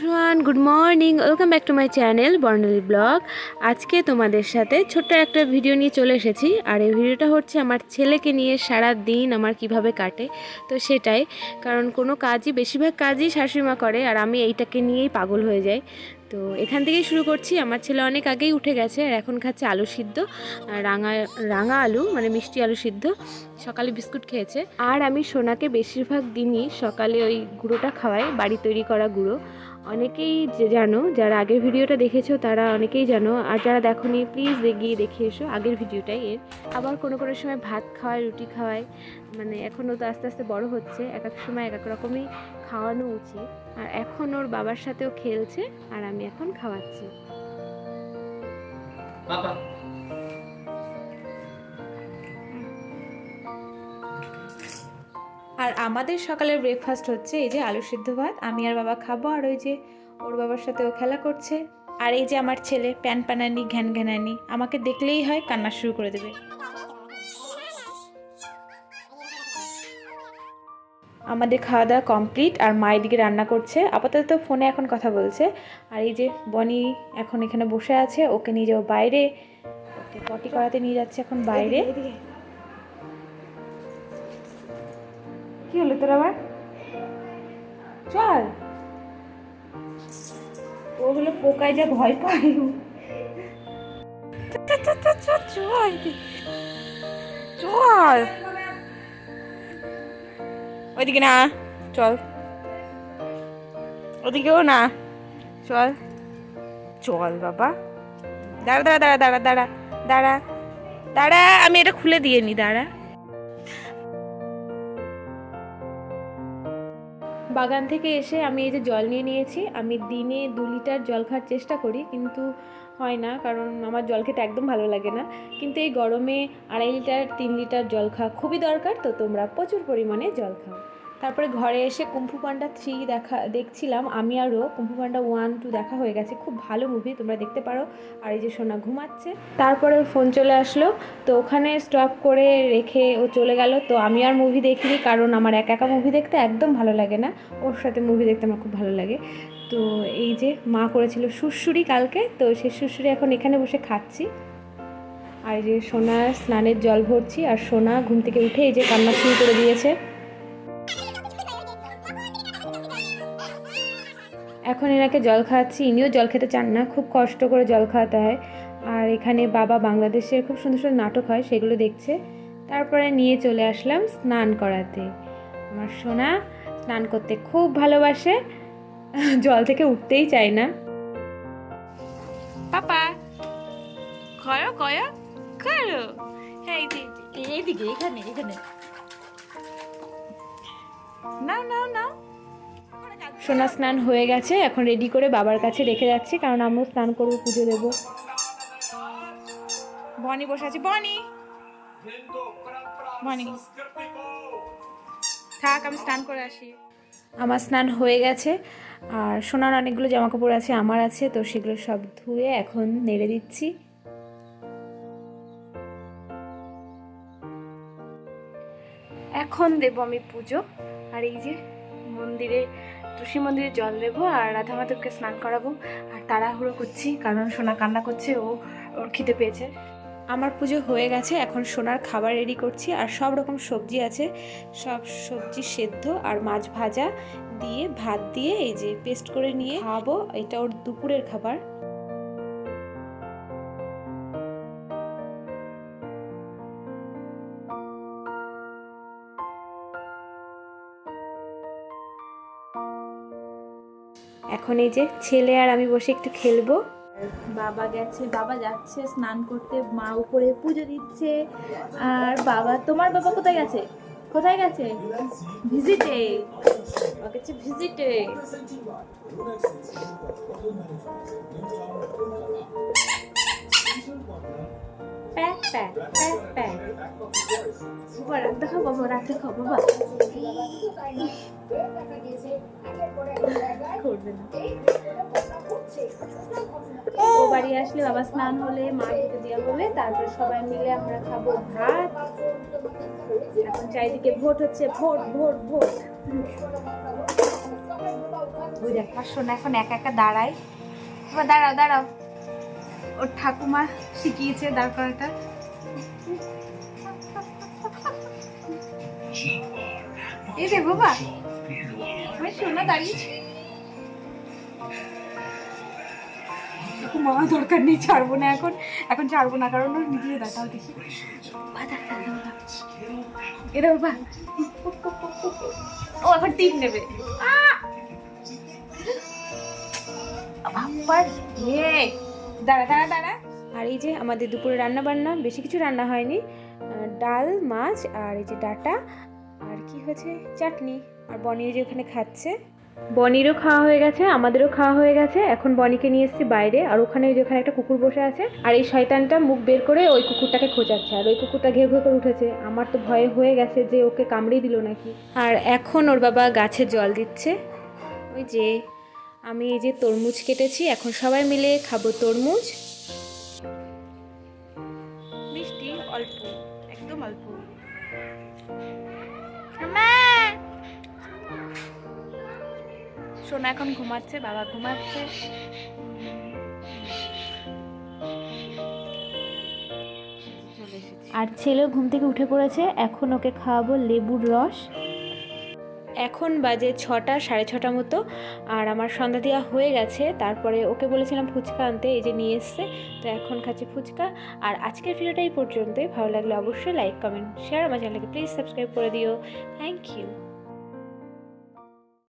Sohan good morning welcome back to my channel Barnali blog আজকে তোমাদের সাথে ছোট্ট একটা ভিডিও নিয়ে চলে এসেছি। আর এই ভিডিওটা হচ্ছে আমার ছেলেকে নিয়ে সারা দিন আমার কীভাবে কাটে, তো সেটাই। কারণ কোনো কাজই, বেশিরভাগ কাজই শাশুড়িমা করে, আর আমি এইটাকে নিয়েই পাগল হয়ে যাই। তো এখান থেকেই শুরু করছি। আমার ছেলে অনেক আগেই উঠে গেছে, আর এখন খাচ্ছে আলু সিদ্ধ রাঙা রাঙা আলু মানে মিষ্টি আলু সিদ্ধ। সকালে বিস্কুট খেয়েছে। আর আমি সোনাকে বেশিরভাগ দিনই সকালে ওই গুঁড়োটা খাওয়াই, বাড়ি তৈরি করা গুঁড়ো। অনেকেই জানো, যারা আগের ভিডিওটা দেখেছ, তারা অনেকেই জানো। আর যারা দেখো নি প্লিজ গিয়ে দেখে এসো আগের ভিডিওটাই এর। আবার কোনো কোনো সময় ভাত খাওয়ায়, রুটি খাওয়ায় মানে এখনও তো আস্তে আস্তে বড় হচ্ছে, এক এক সময় এক এক রকমই খাওয়ানো উচিত। আর এখন ওর বাবার সাথেও খেলছে, আর আমি এখন খাওয়াচ্ছি। বাবা। আমাদের সকালের ব্রেকফাস্ট হচ্ছে এই যে আলু সিদ্ধ ভাত। আমি আর বাবা খাব আর ওই যে ওর বাবার সাথে ও খেলা করছে। আর এই যে আমার ছেলে প্যান প্যানানি ঘ্যান ঘ্যানানি, আমাকে দেখলেই হয় কান্না শুরু করে দেবে। আমাদের খাওয়া দাওয়া কমপ্লিট আর মায়ের দিকে রান্না করছে। আপাতত ফোনে এখন কথা বলছে। আর এই যে বনি এখন এখানে বসে আছে, ওকে নিয়ে যাব বাইরে। ওকে পটি করাতে নিয়ে যাচ্ছে এখন বাইরে। কি হলো তোর আবার? চল। ও হলো পোকায় যা ভয় পায়। চল, চল, ওইদিকে না চল। ওদিকেও না চল। চল বাবা। দাঁড়া দাঁড়া দাঁড়া দাঁড়া দাঁড়া। দাঁড়া দাঁড়া আমি এটা খুলে দিয়ে নি দাঁড়া। বাগান থেকে এসে আমি এই যে জল নিয়ে নিয়েছি। আমি দিনে দু লিটার জল খাওয়ার চেষ্টা করি, কিন্তু হয় না, কারণ আমার জল খেতে একদম ভালো লাগে না। কিন্তু এই গরমে আড়াই লিটার, তিন লিটার জল খাওয়া খুবই দরকার। তো তোমরা প্রচুর পরিমাণে জল খাও। তারপরে ঘরে এসে কুম্ফু পান্ডা থ্রি দেখা, দেখছিলাম, আমি আরও কুম্ফু পান্ডা ওয়ান টু দেখা হয়ে গেছে। খুব ভালো মুভি তোমরা দেখতে পারো। আর এই যে সোনা ঘুমাচ্ছে। তারপরে ফোন চলে আসলো। তো ওখানে স্টপ করে রেখে ও চলে গেল। তো আমি আর মুভি দেখিনি, কারণ আমার একা একা মুভি দেখতে একদম ভালো লাগে না। ওর সাথে মুভি দেখতে আমার খুব ভালো লাগে। তো এই যে মা করেছিল সুরসুরি কালকে। তো সেই সুরসুরি এখন এখানে বসে খাচ্ছি। আর এই যে সোনা স্নানের জল ভরছি। আর সোনা ঘুম থেকে উঠে এই যে কান্না শুরু করে দিয়েছে। এখন এনাকে জল খাওয়াচ্ছি। ইনিও জল খেতে চান না, খুব কষ্ট করে জল খাওয়াতে হয়। আর এখানে বাবা বাংলাদেশের খুব সুন্দর সুন্দর নাটক হয়, সেগুলো দেখছে। তারপরে নিয়ে চলে আসলাম স্নান করাতে। আমার সোনা স্নান করতে খুব ভালোবাসে, জল থেকে উঠতেই চায় না। পাপা করো করো হ্যাঁ এইদিকে, এখানে এখানে। সোনা স্নান হয়ে গেছে, এখন রেডি করে বাবার কাছে রেখে যাচ্ছি, কারণ আমিও স্নান করব, পুজো দেবো। বনি বসে আছি, বনি! বনি, থাক, আমি স্নান করে আসি। আমার স্নান হয়ে গেছে, আর সোনার অনেকগুলো জামা কাপড় আছে, আমার আছে, তো সেগুলো সব ধুয়ে এখন নেড়ে দিচ্ছি। এখন দেবো আমি পুজো, আর এই যে মন্দিরে তুলসী মন্দিরে জল দেবো আর রাধা মাধবকে স্নান করাবো। আর তাড়াহুড়ো করছি, কারণ সোনা কান্না করছে, ও, ওর খিদে পেয়েছে। আমার পুজো হয়ে গেছে, এখন সোনার খাবার রেডি করছি, আর সব রকম সবজি আছে। সব সবজি সেদ্ধ আর মাছ ভাজা দিয়ে, ভাত দিয়ে এই যে পেস্ট করে নিয়ে খাব এটা ওর দুপুরের খাবার। এখন এই যে ছেলে আর আমি বসে একটু খেলব। বাবা গেছে, বাবা যাচ্ছে, স্নান করতে, মা উপরে পুজো দিচ্ছে। আর বাবা, তোমার বাবা কোথায় গেছে? কোথায় গেছে? ভিজিটে। ভিজিটে। প্যাক প্যাক প্যাক প্যাক বাবা করবে না। বাড়ি আসলে বাবা স্নান হলে মা খেতে দেওয়া তারপর সবাই মিলে আমরা খাব ভাত। এখন চারিদিকে ভোট হচ্ছে, ভোট ভোট ভোট। এখন একা একা দাঁড়ায়। দাঁড়াও দাঁড়াও। ওর ঠাকুমা শিখিয়েছে দাঁড় করাটা। এই রে বাবা আমার সোনা দাঁড়িয়েছে। মামা দরকার নেই ছাড়বো না এখন। এখন ছাড়বো না কারণ ওর নিজে দেখাও দেখি। বা, দাঁড়া, দাঁড়া, দাঁড়া। এ রে বাবা। ও এখন টিপ নেবে! বাপ্পার দাঁড়া দাঁড়া দাঁড়া। আর এই যে আমাদের দুপুরে রান্না বান্না বেশি কিছু রান্না হয়নি। ডাল মাছ আর এই যে ডাটা হয়েছে চাটনি আর বনি যে ওখানে খাচ্ছে। বনিরও খাওয়া হয়ে গেছে আমাদেরও খাওয়া হয়ে গেছে। এখন বনিকে নিয়ে এসেছি বাইরে আর ওখানে ওই যে ওখানে একটা কুকুর বসে আছে। আর এই শয়তানটা মুখ বের করে ওই কুকুরটাকে খোঁজাচ্ছে আর ওই কুকুরটা ঘেউ ঘেউ করে উঠেছে। আমার তো ভয়ে হয়ে গেছে যে ওকে কামড়ে দিল নাকি। আর এখন ওর বাবা গাছে জল দিচ্ছে। ওই যে আমি এই যে তরমুজ কেটেছি এখন সবাই মিলে খাব তরমুজ। মিষ্টি অল্প একদম অল্প। সোনা এখন ঘুমাচ্ছে, বাবা ঘুমাচ্ছে। আর ছেলেও ঘুম থেকে উঠে পড়েছে, এখন ওকে খাওয়াবো লেবুর রস। এখন বাজে ছটা, সাড়ে ছটা মতো, আর আমার সন্ধ্যা দেওয়া হয়ে গেছে। তারপরে ওকে বলেছিলাম ফুচকা আনতে, এই যে নিয়ে এসছে, তো এখন খাচ্ছি ফুচকা। আর আজকের ভিডিওটা এই পর্যন্তই। ভালো লাগলে অবশ্যই লাইক কমেন্ট শেয়ার আমার চ্যানেলকে প্লিজ সাবস্ক্রাইব করে দিও। Thank you